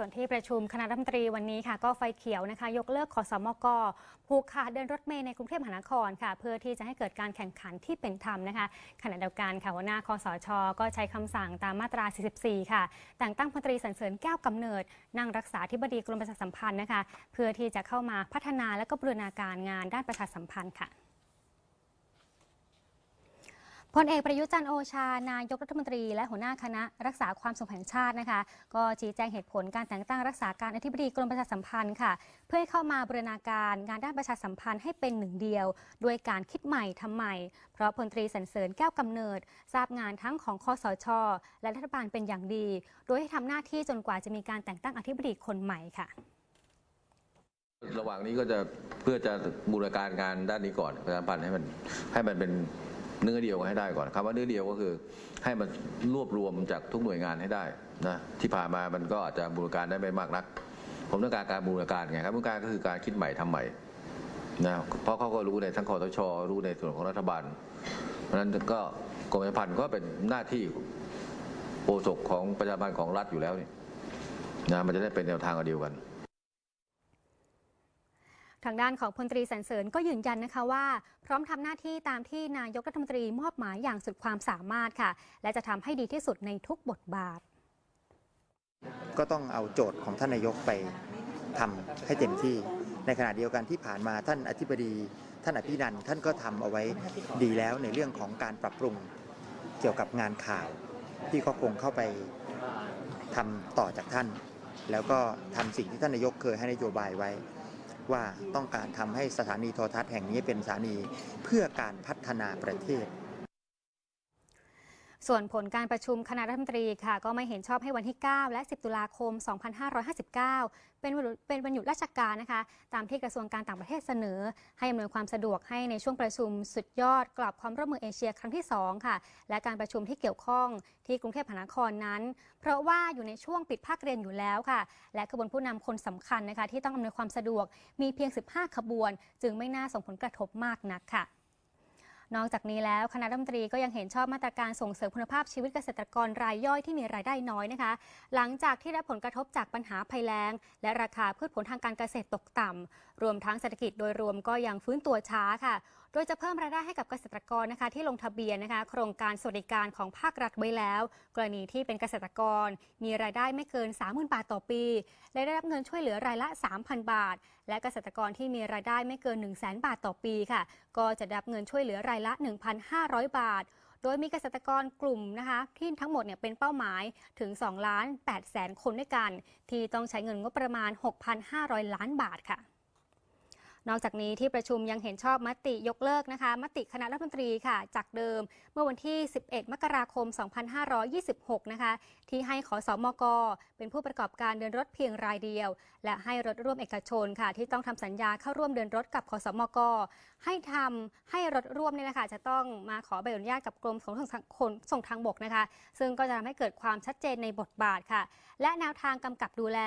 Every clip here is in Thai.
ส่วนที่ประชุมคณะรัฐมนตรีวันนี้ค่ะ ก็ไฟเขียวนะคะ ยกเลิกขอสมกผูกขาดเดินรถเมล์ในกรุงเทพมหานครค่ะ เพื่อที่จะให้เกิดการแข่งขันที่เป็นธรรมนะคะขณะเดียวกันค่ะหัวหน้าคอสช ก็ใช้คำสั่งตามมาตรา 44 ค่ะ แต่งตั้งพลตรีสันเสริญแก้วกำเนิด นั่งรักษาธิบดีกรมประชาสัมพันธ์นะคะ เพื่อที่จะเข้ามาพัฒนาและก็บูรณาการงานด้านประชาสัมพันธ์ค่ะ พลเอกประยุจันโอชา นายกรัฐมนตรีและหัวหน้าคณะรักษาความสงบแห่งชาตินะคะ ก็ชี้แจงเหตุผลการแต่งตั้งรักษาการอธิบดีกรมประชาสัมพันธ์ค่ะ เพื่อให้เข้ามาบูรณาการงานด้านประชาสัมพันธ์ให้เป็นหนึ่งเดียว ด้วยการคิดใหม่ทำใหม่ เพราะพลตรีสันเสริญแก้วกำเนิด ทราบงานทั้งของคอสช และรัฐบาลเป็นอย่างดี โดยให้ทำหน้าที่จนกว่าจะมีการแต่งตั้งอธิบดีคนใหม่ค่ะระหว่างนี้ก็จะเพื่อจะบูรณาการงานด้านนี้ก่อนประชาสัมพันธ์ให้มันให้มันเป็น เนื้อเดียวกันให้ได้ก่อนคำว่าเนื้อเดียวก็คือ ให้มันรวบรวมจากทุกหน่วยงานให้ได้นะที่ผ่านมามันก็อาจจะบูรณาการได้ไม่มากนัก ผมต้องการการบูรณาการไงครับบูรณาการก็คือการคิดใหม่ทำใหม่นะเพราะเขาก็รู้ในทั้งคอสชรู้ในส่วนของรัฐบาล เพราะฉะนั้นก็กรมประชาพันธ์ก็เป็นหน้าที่โอสกของประชาพันธ์ของรัฐอยู่แล้วนี่นะมันจะได้เป็นแนวทางเดียวกัน ทางด้านของพลตรีสันเสริญก็ยืนยันนะคะว่า พร้อมทำหน้าที่ตามที่นายกรัฐมนตรีมอบหมายอย่างสุดความสามารถค่ะ และจะทำให้ดีที่สุดในทุกบทบาท ก็ต้องเอาโจทย์ของท่านนายกไปทำให้เต็มที่ ในขณะเดียวกันที่ผ่านมาท่านอธิบดี ท่านอภินันท์ท่านก็ทำเอาไว้ดีแล้วในเรื่องของการปรับปรุงเกี่ยวกับงานข่าวที่ก็คงเข้าไปทำต่อจากท่าน แล้วก็ทำสิ่งที่ท่านนายกเคยให้นโยบายไว้ ว่าต้องการทำให้สถานีโทรทัศน์แห่งนี้เป็นสถานีเพื่อการพัฒนาประเทศ ส่วนผลการประชุมคณะรัฐมนตรีค่ะ ก็ไม่เห็นชอบให้วันที่ 9 และ 10 ตุลาคม 2559 เป็นวันหยุดเป็นวันหยุดราชการนะคะ ตามที่กระทรวงการต่างประเทศเสนอ ให้อำนวยความสะดวกให้ในช่วงประชุมสุดยอดกรอบความร่วมมือเอเชียครั้งที่ 2 ค่ะ และการประชุมที่เกี่ยวข้องที่กรุงเทพมหานครนั้น เพราะว่าอยู่ในช่วงปิดภาคเรียนอยู่แล้วค่ะ และขบวนผู้นำคนสำคัญนะคะที่ต้องอำนวยความสะดวกมีเพียง 15 ขบวน จึงไม่น่าส่งผลกระทบมากนักค่ะ นอกจากนี้แล้วคณะรัฐมนตรีก็ยังเห็นชอบมาตรการส่งเสริมคุณภาพชีวิตเกษตรกรรายย่อยที่มีรายได้น้อยนะคะ หลังจากที่ได้ผลกระทบจากปัญหาภัยแล้ง และราคาพืชผลทางการเกษตรตกต่ำรวมทั้งเศรษฐกิจโดยรวมก็ยังฟื้นตัวช้าค่ะ โดยจะเพิ่มรายได้ให้กับเกษตรกรนะคะ ที่ลงทะเบียนนะคะ โครงการสวัสดิการของภาครัฐไว้แล้ว กรณีที่เป็นเกษตรกร มีรายได้ไม่เกิน 30,000 บาทต่อปี และได้รับเงินช่วยเหลือรายละ 3,000 บาท และเกษตรกรที่มีรายได้ไม่เกิน 1 0 0 0 0 0 บาทต่อปีค่ะ ก็จะได้รับเงินช่วยเหลือรายละ 1,500 บาท โดยมีเกษตรกรกลุ่มนะคะที่ทั้งหมดเนี่ยเป็นเป้าหมายถึง2ล้าน8แสนคนด้วยกัน ที่ต้องใช้เงินงบประมาณ 6,500 ล้านบาทค่ะ นอกจากนี้ที่ประชุมยังเห็นชอบมติยกเลิกนะคะ มติคณะรัฐมนตรีค่ะ จากเดิมเมื่อวันที่ 11 มกราคม 2526 นะคะ ที่ให้ขอสอมก เป็นผู้ประกอบการเดินรถเพียงรายเดียว และให้รถร่วมเอกชนค่ะ ที่ต้องทำสัญญาเข้าร่วมเดินรถกับขอสมก ให้ทำให้รถร่วมเนี่ยนะคะจะต้องมาขอใบอนุญาตกับกรมขนส่งทางขนส่งทางบกนะคะ ซึ่งก็จะทำให้เกิดความชัดเจนในบทบาทค่ะ และแนวทางกำกับดูแล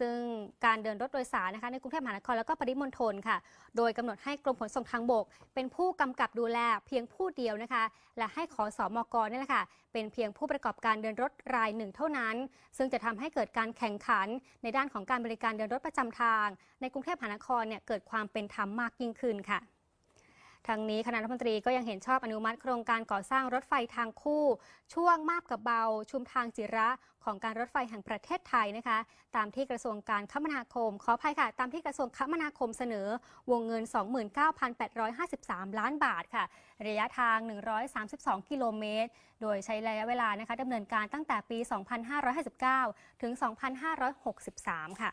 ซึ่งการเดินรถโดยสารนะคะในกรุงเทพมหานครแล้วก็ปริมณฑลค่ะ โดยกำหนดให้กรมขนส่งทางบก เป็นผู้กำกับดูแลเพียงผู้เดียวนะคะ และให้ขอสอมกนี่แหละค่ะเป็นเพียงผู้ประกอบการเดินรถรายหนึ่งเท่านั้น ซึ่งจะทำให้เกิดการแข่งขันในด้านของการบริการเดินรถประจำทาง ในกรุงเทพมหานครเนี่ยเกิดความเป็นธรรมมากยิ่งขึ้นค่ะ ทางนี้คณะรัฐมนตรีก็ยังเห็นชอบอนุมัติโครงการก่อสร้างรถไฟทางคู่ ช่วงมาบกับเบา ชุมทางจิระของการรถไฟแห่งประเทศไทยนะคะ ตามที่กระทรวงการคมนาคม ขออภัยค่ะ ตามที่กระทรวงคมนาคมเสนอ วงเงิน 29,853 ล้านบาทค่ะ ระยะทาง 132 กิโลเมตร โดยใช้ระยะเวลานะคะดำเนินการตั้งแต่ปี 2559 ถึง 2563 ค่ะ